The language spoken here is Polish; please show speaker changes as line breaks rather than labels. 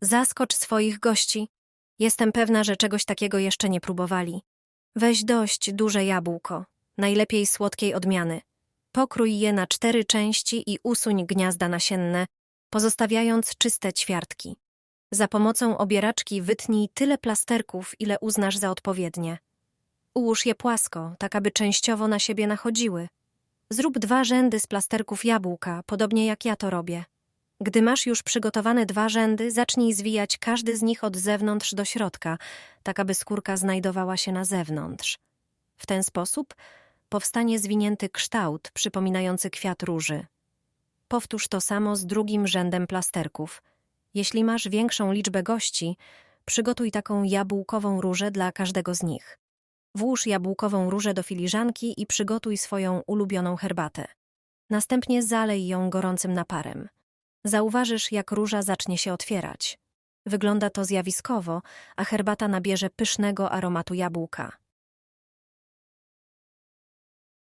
Zaskocz swoich gości. Jestem pewna, że czegoś takiego jeszcze nie próbowali. Weź dość duże jabłko, najlepiej słodkiej odmiany. Pokrój je na cztery części i usuń gniazda nasienne, pozostawiając czyste ćwiartki. Za pomocą obieraczki wytnij tyle plasterków, ile uznasz za odpowiednie. Ułóż je płasko, tak aby częściowo na siebie nachodziły. Zrób dwa rzędy z plasterków jabłka, podobnie jak ja to robię. Gdy masz już przygotowane dwa rzędy, zacznij zwijać każdy z nich od zewnątrz do środka, tak aby skórka znajdowała się na zewnątrz. W ten sposób powstanie zwinięty kształt przypominający kwiat róży. Powtórz to samo z drugim rzędem plasterków. Jeśli masz większą liczbę gości, przygotuj taką jabłkową różę dla każdego z nich. Włóż jabłkową różę do filiżanki i przygotuj swoją ulubioną herbatę. Następnie zalej ją gorącym naparem. Zauważysz, jak róża zacznie się otwierać. Wygląda to zjawiskowo, a herbata nabierze pysznego aromatu jabłka.